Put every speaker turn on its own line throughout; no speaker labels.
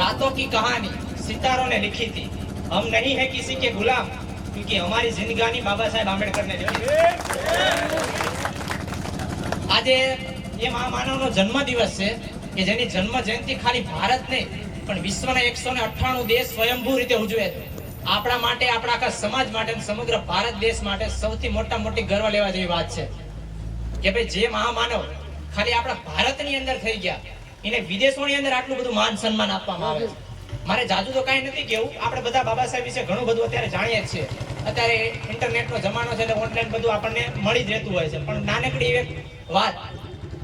रातों की कहानी सितारों ने लिखी थी हम नहीं है किसी के गुलाम क्योंकि हमारी जिंदगानी बाबा साहेब आंबेडकर ने लिखी थी આજે એ મહામાનવનો જન્મ દિવસ છે કે જેની જન્મ જયંતિ ખાલી ભારત નહીં પણ વિશ્વના એકસો ને અઠ્ઠાણું દેશ સ્વયંભૂ રીતે ઉજવે છે આપણા માટે આપણા આખા સમાજ માટે અને સમગ્ર ભારત દેશ માટે સૌથી મોટા મોટી ગર્વ લેવા જેવી વાત છે કે ભાઈ જે મહામાનવ ખાલી આપણા ભારતની અંદર થઈ ગયા એને વિદેશોની અંદર આટલું બધું માન સન્માન આપવામાં આવે મારે જાજુ તો કાંઈ નથી કેવું. આપણે બધા બાબા સાહેબ વિશે ઘણું બધું અત્યારે જાણીએ જ છીએ. અત્યારે ઇન્ટરનેટનો જમાનો છે એટલે ઓનલાઈન બધું આપણને મળી જ રહેતું હોય છે. પણ નાનકડી એક વાત,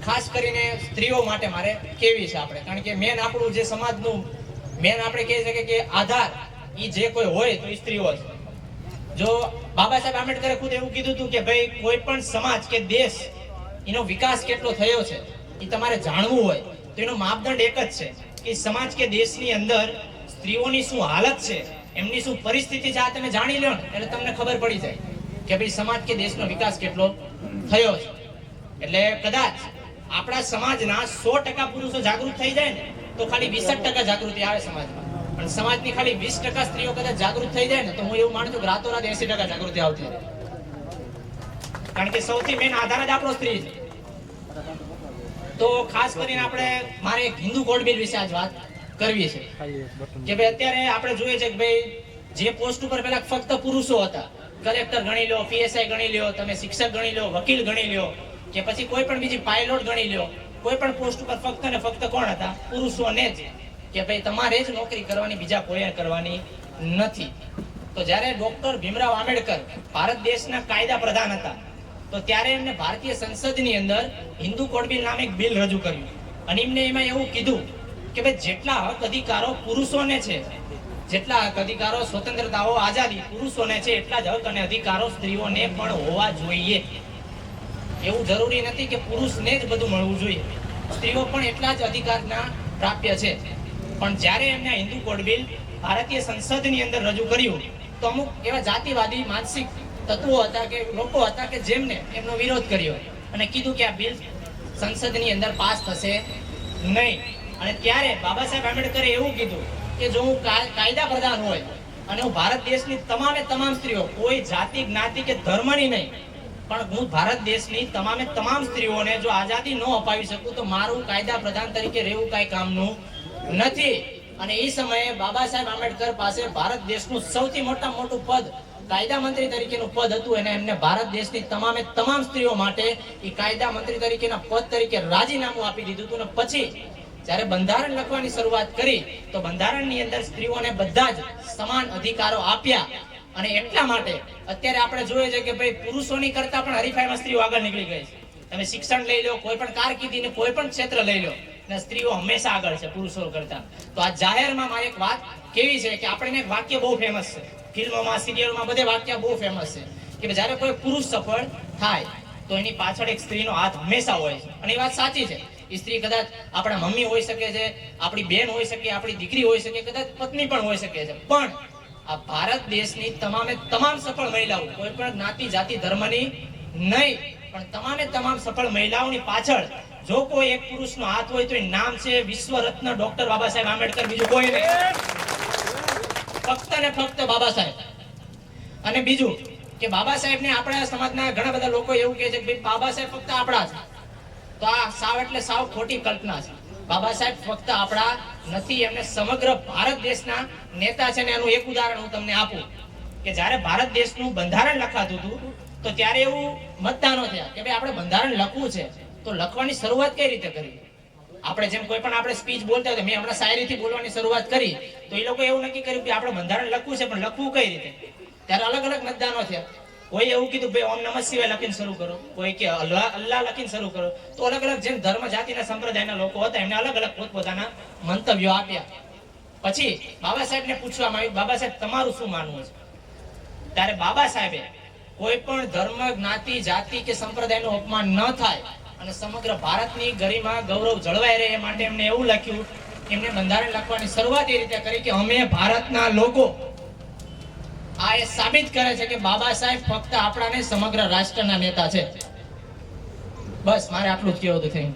ખાસ કરીને સ્ત્રીઓ માટે મારે કેવી છે આપણે? કારણ કે મેન આપણું જે સમાજનું મેન આપણે કહી શકીએ કે આધાર એ જે કોઈ હોય તો એ સ્ત્રીઓ છે જો બાબા સાહેબ આંબેડકરે ખુદ એવું કીધું હતું કે ભાઈ કોઈ પણ સમાજ કે દેશ, એનો વિકાસ કેટલો થયો છે એ તમારે જાણવું હોય. તો એનો માપદંડ એક જ છે કે સમાજ કે દેશની અંદર સ્ત્રીઓની શું હાલત છે, એમની શું પરિસ્થિતિ છે, આ તમે જાણી લો એટલે તમને ખબર પડી જાય કે ભાઈ સમાજ કે દેશનો વિકાસ કેટલો થયો છે. એટલે કદાચ આપણા સમાજના સો ટકા પુરુષો જાગૃત થઈ જાય ને, તો ખાલી વીસ ટકા જાગૃતિ આવે સમાજમાં. પણ સમાજની ખાલી વીસ ટકા સ્ત્રીઓ કદાચ જાગૃત થઈ જાય ને, તો હું એવું માનું છું કે રાતોરાત એસી ટકા જાગૃતિ આવતી કારણ કે સૌથી મેન આધાર જ આપણો સ્ત્રી છે. તો ખાસ કરીને આપણે મારે એક હિન્દુ કોડ બિલ વિશે આજ વાત કરવી છે. કે ભાઈ અત્યારે આપણે જોઈએ છે કે ભાઈ જે પોસ્ટ ઉપર પેલા ફક્ત પુરુષો હતા. કલેક્ટર ગણી લો પીએસઆઈ ગણી લો તમે શિક્ષક ગણી લો વકીલ ગણી લો કે પછી કોઈ પણ બીજી પાયલોટ ગણી લો કોઈ પણ પોસ્ટ ઉપર ફક્ત ને ફક્ત કોણ હતા? પુરુષોને જ. કે ભાઈ તમારે જ નોકરી કરવાની બીજા કોઈએ કરવાની નથી. તો જ્યારે ડોક્ટર ભીમરાવ આંબેડકર ભારત દેશના કાયદા પ્રધાન હતા તો ત્યારે એમને ભારતીય સંસદની અંદર હિન્દુ કોડ બિલ નામે એક બિલ રજૂ કર્યું. અને એમને એમાં એવું કીધું કે ભાઈ જેટલા હક અધિકારો પુરુષોને છે, જેટલા હક અધિકારો સ્વતંત્રતાઓ આઝાદી પુરુષોને છે, એટલા જ હક અને અધિકારો સ્ત્રીઓને પણ હોવા જોઈએ. એવું જરૂરી નથી કે પુરુષને જ બધું મળવું જોઈએ. સ્ત્રીઓ પણ એટલા જ અધિકારના પ્રાપ્ય છે. પણ જ્યારે એમને હિન્દુ કોડ બિલ ભારતીય સંસદની અંદર રજૂ કર્યું, તો અમુક એવા જાતિવાદી, માનસિક તત્વો હતા કે લોકો હતા કે જેમને એમનો વિરોધ કર્યો. અને કીધું કે આ બિલ સંસદની અંદર પાસ થશે નહીં. અને ત્યારે બાબા સાહેબ આંબેડકરે એવું કીધું કે જો હું કાયદા પ્રધાન હોય અને હું ભારત દેશની તમામે તમામ સ્ત્રીઓ, કોઈ જાતિ, જ્ઞાતિ કે ધર્મની નહીં, પણ હું ભારત દેશની તમામે તમામ સ્ત્રીઓને જો આઝાદી ન અપાવી શકું તો મારું કાયદા પ્રધાન તરીકે રહેવું કાંઈ કામનું નથી. અને એ સમયે બાબા સાહેબ આંબેડકર પાસે ભારત દેશનું સૌથી મોટા મોટું પદ કાયદા મંત્રી તરીકેનું પદ હતું અને એમને ભારત દેશની તમામે તમામ સ્ત્રીઓ માટે એ કાયદા મંત્રી તરીકેના પદ તરીકે રાજીનામું આપી દીધું હતું. અને પછી જ્યારે બંધારણ લખવાની શરૂઆત કરી, તો બંધારણની અંદર સ્ત્રીઓને બધા જ સમાન અધિકારો આપ્યા. અને એટલા માટે અત્યારે આપણે જોઈએ છે કે ભાઈ પુરુષોની કરતા પણ હરીફાઈમાં સ્ત્રીઓ આગળ નીકળી ગઈ છે. તમે શિક્ષણ લઈ લો, કોઈ પણ કારકિર્દીને કોઈ પણ ક્ષેત્ર લઈ લો સ્ત્રીઓ હંમેશા આગળ છે, પુરુષો કરતા. તો આ જાહેરમાં મારી એક વાત કેવી છે કે આપણે એક વાક્ય બહુ ફેમસ છે. ફિલ્મોમાં, સિરિયલમાં બધે વાક્ય બહુ ફેમસ છે. કે જ્યારે કોઈ પુરુષ સફળ થાય, તો એની પાછળ એક સ્ત્રીનો હાથ હંમેશા હોય છે. અને એ વાત સાચી છે. સ્ત્રી કદાચ આપણા મમ્મી હોઈ શકે છે, આપણી બેન હોઈ શકે, આપણી દીકરી હોઈ શકે, કદાચ પત્ની પણ હોઈ શકે છે. પણ આ ભારત દેશની તમામે તમામ સફળ મહિલાઓ, કોઈ પણ જ્ઞાતિ, જાતિ, ધર્મની નહીં પણ તમામે તમામ સફળ મહિલાઓની પાછળ જો કોઈ એક પુરુષનો હાથ હોય તો એ નામ છે વિશ્વ રત્ન ડોક્ટર બાબા સાહેબ આંબેડકર. બીજું કોઈ નહીં. ફક્ત ને ફક્ત બાબા સાહેબ. અને બીજું કે બાબા સાહેબ ને આપણા સમાજના ઘણા બધા લોકો એવું કહે છે કે બાબા સાહેબ ફક્ત આપણા છે તો આ સાવ એટલે સાવ ખોટી કલ્પના છે. બાબા સાહેબ ફક્ત આપણા નથી, એમને સમગ્ર ભારત દેશના નેતા છે ને એનું એક ઉદાહરણ હું તમને આપું કે જ્યારે ભારત દેશનું બંધારણ લખાતું હતું તો ત્યારે એવું મતદાનો થયા કે ભાઈ આપણે બંધારણ લખવું છે. તો લખવાની શરૂઆત કઈ રીતે કરવી આપણે જેમ કોઈ પણ આપણે સ્પીચ બોલતા હોય મેં હમણાં શાયરીથી બોલવાની શરૂઆત કરી. તો એ લોકો એવું નક્કી કર્યું કે આપણે બંધારણ લખવું છે, પણ લખવું કઈ રીતે? ત્યારે અલગ અલગ મતદાનો થયા. કોઈ એવું કીધું ભાઈ ઓમ નમઃ શિવાય લખીને શરૂ કરો. કોઈ કે અલ્લાહ અલ્લાહ લખીને શરૂ કરો. તો અલગ અલગ જેમ ધર્મ, જાતિના સંપ્રદાયના લોકો હતા, એમને અલગ અલગ પોતપોતાના મંતવ્યો આપ્યા. પછી બાબા સાહેબને પૂછવામાં આવ્યું, બાબા સાહેબ, તમારું શું માનવું છે? ત્યારે બાબા સાહેબે કોઈ પણ ધર્મ, જ્ઞાતિ, જાતિ કે સંપ્રદાયનું અપમાન ન થાય અને સમગ્ર ભારતની ગરિમા, ગૌરવ જળવાઈ રહે એ માટે એમને એવું લખ્યું, એમને બંધારણ લખવાની શરૂઆત એ રીતે કરી કે અમે ભારતના લોકો આ એ સાબિત કરે છે કે બાબા સાહેબ ફક્ત આપણા ને સમગ્ર રાષ્ટ્રના નેતા છે. બસ, મારે આટલું જ કહેવું હતું. થેન્ક